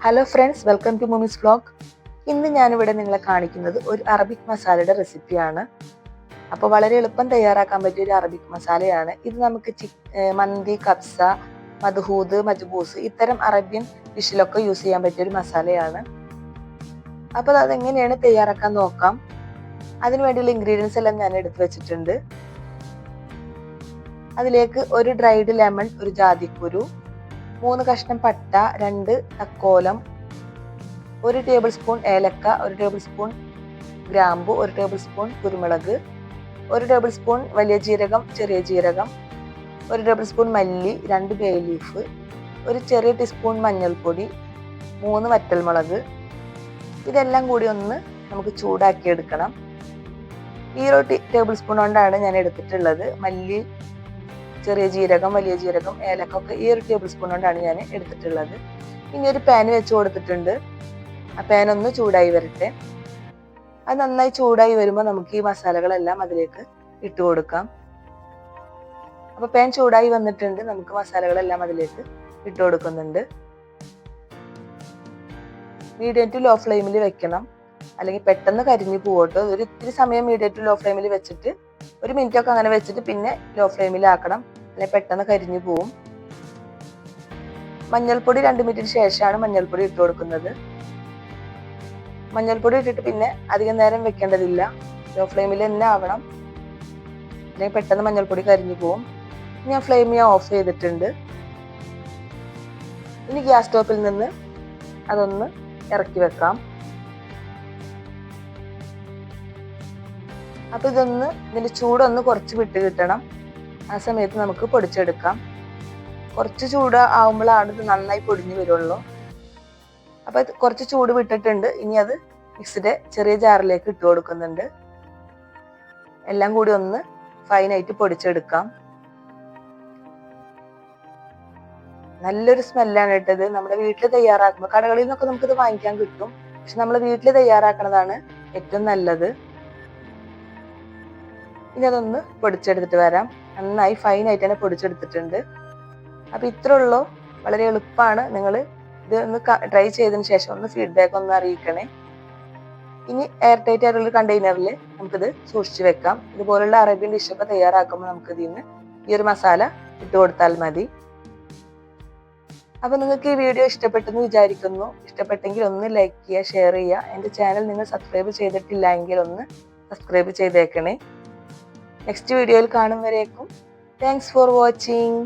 Hello friends welcome to Mumi's blog ഇന്ന് ഞാനിവിടെ നിങ്ങളെ കാണിക്കുന്നത് ഒരു അറബിക് മസാലയുടെ റെസിപ്പിയാണ് അപ്പോൾ വളരെ എളുപ്പം തയ്യാറാക്കാൻ പറ്റിയ ഒരു അറബിക് മസാലയാണ് ഇത് നമുക്ക് ചി മന്തി കബ്സ മദ്ഹൂദ് മജ്ബൂസ് ഇത്തരം അറബ്യൻ ഡിഷിലൊക്കെ യൂസ് ചെയ്യാൻ പറ്റിയ ഒരു മസാലയാണ് അപ്പോൾ അതെങ്ങനെയാണ് തയ്യാറാക്കാൻ നോക്കാം. അതിന് വേണ്ടിയുള്ള ഇൻഗ്രീഡിയൻസ് എല്ലാം ഞാൻ എടുത്തു വെച്ചിട്ടുണ്ട്. അതിലേക്ക് ഒരു ഡ്രൈഡ് ലെമൺ ഒരു ജാതിക്കുരു മൂന്ന് കഷ്ണം പട്ട രണ്ട് തക്കോലം ഒരു ടേബിൾ സ്പൂൺ ഏലക്ക ഒരു ടേബിൾ സ്പൂൺ ഗ്രാമ്പു ഒരു ടേബിൾ സ്പൂൺ കുരുമുളക് ഒരു ടേബിൾ സ്പൂൺ വലിയ ജീരകം ചെറിയ ജീരകം ഒരു ടേബിൾ സ്പൂൺ മല്ലി രണ്ട് ബേ ലീഫ് ഒരു ചെറിയ ടീസ്പൂൺ മഞ്ഞൾപ്പൊടി മൂന്ന് വറ്റൽമുളക്. ഇതെല്ലാം കൂടി ഒന്ന് നമുക്ക് ചൂടാക്കി എടുക്കണം ഈ ഒരു ടേബിൾ സ്പൂൺ കൊണ്ടാണ് ഞാൻ എടുത്തിട്ടുള്ളത്. മല്ലി ചെറിയ ജീരകം വലിയ ജീരകം ഏലക്കൊക്കെ ഈ ഒരു ടേബിൾ സ്പൂൺ കൊണ്ടാണ് ഞാൻ എടുത്തിട്ടുള്ളത്. ഇനി ഒരു പാൻ വെച്ച് കൊടുത്തിട്ടുണ്ട്. ആ പാൻ ഒന്ന് ചൂടായി വരട്ടെ. അത് നന്നായി ചൂടായി വരുമ്പോൾ നമുക്ക് ഈ മസാലകളെല്ലാം അതിലേക്ക് ഇട്ട് കൊടുക്കാം. അപ്പൊ പാൻ ചൂടായി വന്നിട്ടുണ്ട്. നമുക്ക് മസാലകളെല്ലാം അതിലേക്ക് ഇട്ട് കൊടുക്കുന്നുണ്ട്. മീഡിയം ടു ലോ ഫ്ലെയിമിൽ വെക്കണം. അല്ലെങ്കിൽ പെട്ടെന്ന് കരിഞ്ഞു പോകട്ടോ ഒരു ഇത്തിരി സമയം മീഡിയം ടു ലോ ഫ്ലെയിമിൽ വെച്ചിട്ട് ഒരു മിനിറ്റ് ഒക്കെ അങ്ങനെ വെച്ചിട്ട് പിന്നെ ലോ ഫ്ലെയിമിൽ ആക്കണം. അല്ലെങ്കിൽ പെട്ടെന്ന് കരിഞ്ഞു പോവും. മഞ്ഞൾപ്പൊടി രണ്ട് മിനിറ്റിന് ശേഷമാണ് മഞ്ഞൾപ്പൊടി ഇട്ട് കൊടുക്കുന്നത്. മഞ്ഞൾപ്പൊടി ഇട്ടിട്ട് പിന്നെ അധികം നേരം വെക്കേണ്ടതില്ല. ലോ ഫ്ലെയിമിൽ തന്നെ ആവണം. അല്ലെങ്കിൽ പെട്ടെന്ന് മഞ്ഞൾപ്പൊടി കരിഞ്ഞു പോവും. ഞാൻ ഫ്ലെയിം ഞാൻ ഓഫ് ചെയ്തിട്ടുണ്ട്. ഇനി ഗ്യാസ് സ്റ്റോപ്പിൽ നിന്ന് അതൊന്ന് ഇറക്കി വെക്കാം. അപ്പൊ ഇതൊന്ന് ഇതിന്റെ ചൂടൊന്ന് കുറച്ച് വിട്ട് കിട്ടണം. ആ സമയത്ത് നമുക്ക് പൊടിച്ചെടുക്കാം. കുറച്ച് ചൂട് ആവുമ്പോഴാണ് ഇത് നന്നായി പൊടിഞ്ഞു വരുള്ളൂ. അപ്പോൾ കുറച്ച് ചൂട് വിട്ടിട്ടുണ്ട്. ഇനി അത് മിക്സിയുടെ ചെറിയ ജാറിലേക്ക് ഇട്ട് കൊടുക്കുന്നുണ്ട്. എല്ലാം കൂടി ഒന്ന് ഫൈനായിട്ട് പൊടിച്ചെടുക്കാം. നല്ലൊരു സ്മെല്ലാണ് ഇട്ടത് നമ്മുടെ വീട്ടിൽ തയ്യാറാക്കുമ്പോൾ കടകളിൽ നിന്നൊക്കെ നമുക്കിത് വാങ്ങിക്കാൻ കിട്ടും. പക്ഷെ നമ്മൾ വീട്ടിൽ തയ്യാറാക്കുന്നതാണ് ഏറ്റവും നല്ലത്. ഇനി അതൊന്ന് പൊടിച്ചെടുത്തിട്ട് വരാം. നന്നായി ഫൈൻ ആയിട്ട് തന്നെ പൊടിച്ചെടുത്തിട്ടുണ്ട്. അപ്പൊ ഇത്രേ ഉള്ളൂ. വളരെ എളുപ്പമാണ് നിങ്ങൾ ഇത് ഒന്ന് ട്രൈ ചെയ്തതിന് ശേഷം ഒന്ന് ഫീഡ്ബാക്ക് ഒന്ന് അറിയിക്കണേ. ഇനി എയർ ടൈറ്റ് ആയിട്ടുള്ള കണ്ടെയ്നറിൽ നമുക്കിത് സൂക്ഷിച്ചു വെക്കാം. ഇതുപോലുള്ള അറേബ്യൻ ഡിഷൊക്കെ തയ്യാറാക്കുമ്പോൾ നമുക്ക് ഇതിൽ നിന്ന് ഈ ഒരു മസാല ഇട്ട് കൊടുത്താൽ മതി. അപ്പൊ നിങ്ങൾക്ക് ഈ വീഡിയോ ഇഷ്ടപ്പെട്ടെന്ന് വിചാരിക്കുന്നു. ഇഷ്ടപ്പെട്ടെങ്കിൽ ഒന്ന് ലൈക്ക് ചെയ്യുക ഷെയർ ചെയ്യുക. എന്റെ ചാനൽ നിങ്ങൾ സബ്സ്ക്രൈബ് ചെയ്തിട്ടില്ല എങ്കിൽ ഒന്ന് സബ്സ്ക്രൈബ് ചെയ്തേക്കണേ. നെക്സ്റ്റ് വീഡിയോയിൽ കാണും വരേക്കും താങ്ക്സ് ഫോർ വാച്ചിങ്